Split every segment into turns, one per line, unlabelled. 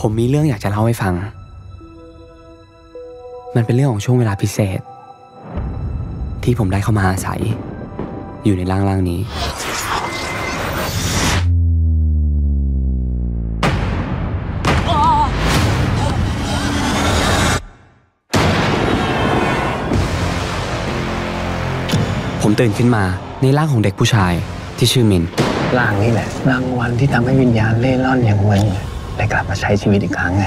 ผมมีเรื่องอยากจะเล่าให้ฟัง มันเป็นเรื่องของช่วงเวลาพิเศษ ที่ผมได้เข้ามาอาศัย อยู่ในร่างร่างนี้ ผมตื่นขึ้นมาในร่างของเด็กผู้ชายที่ชื่อมิน
ร่างนี่แหละรางวัลที่ทำให้วิญญาณเล่ร่อนอย่างมึง ได้กลับมาใช้ชีวิตอีกครั้งไง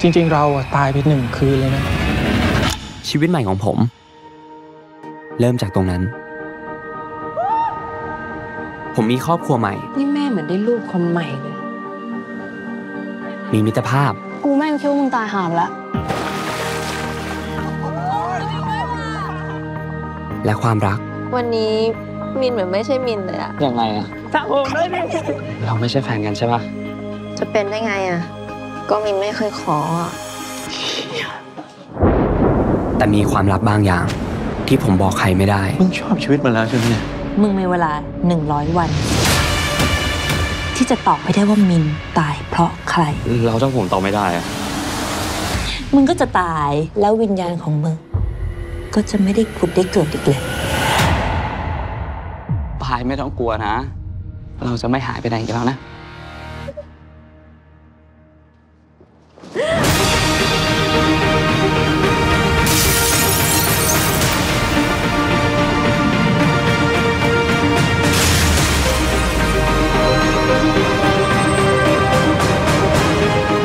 จริง ๆ เราอะตายไปหนึ่งคืนเลยนะ
ชีวิตใหม่ของผม เริ่มจากตรงนั้น ผมมีครอบครัวใหม่
นี่แม่เหมือนได้ลูกคนใหม่เลย
มีมิตรภาพ
กูแม่งคิดว่ามึงตายหามแล้ว
และความรัก
วันนี้ มินเหมือนไม่ใช่มินเลยอะ
ยังไงอะ
เราไม่ใช่แฟนกันใช่ปะ
จะเป็นได้ไงอะก็มินไม่เคยขออะ
แต่มีความลับบางอย่าง ที่ผมบอกใครไม่ได้
มึงชอบชีวิตมันแล้วใช่ไหมเนี่ย
มึงมีเวลา 100 วัน ที่จะตอบให้ได้ว่ามินตายเพราะใคร
เราถ้าผมตอบไม่ได้อะ
มึงก็จะตายแล้ววิญญาณของมึง ก็จะไม่ได้ผุดได้เกิดอีกเลย
ปายไม่ต้องกลัวนะ เราจะไม่หายไปไหนอีกแล้วนะ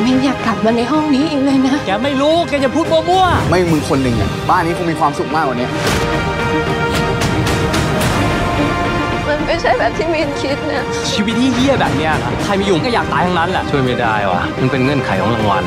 มินอยากกลับมาในห้องนี้อีกเลยนะ
แกไม่รู้ แกจะพูดมั่ว
ไม่มึงคนหนึ่งอะ บ้านนี้คงมีความสุขมากกว่านี้
มันไม่ใช่แบบที่มินคิดนะ
ๆชีวิตที่เฮี้ยแบบเนี้ยนะใครมีอยู่ก็อยากตายทั้งนั้นแหละ
ช่วยไม่ได้วะมันเป็นเงื่อนไขของรางวัล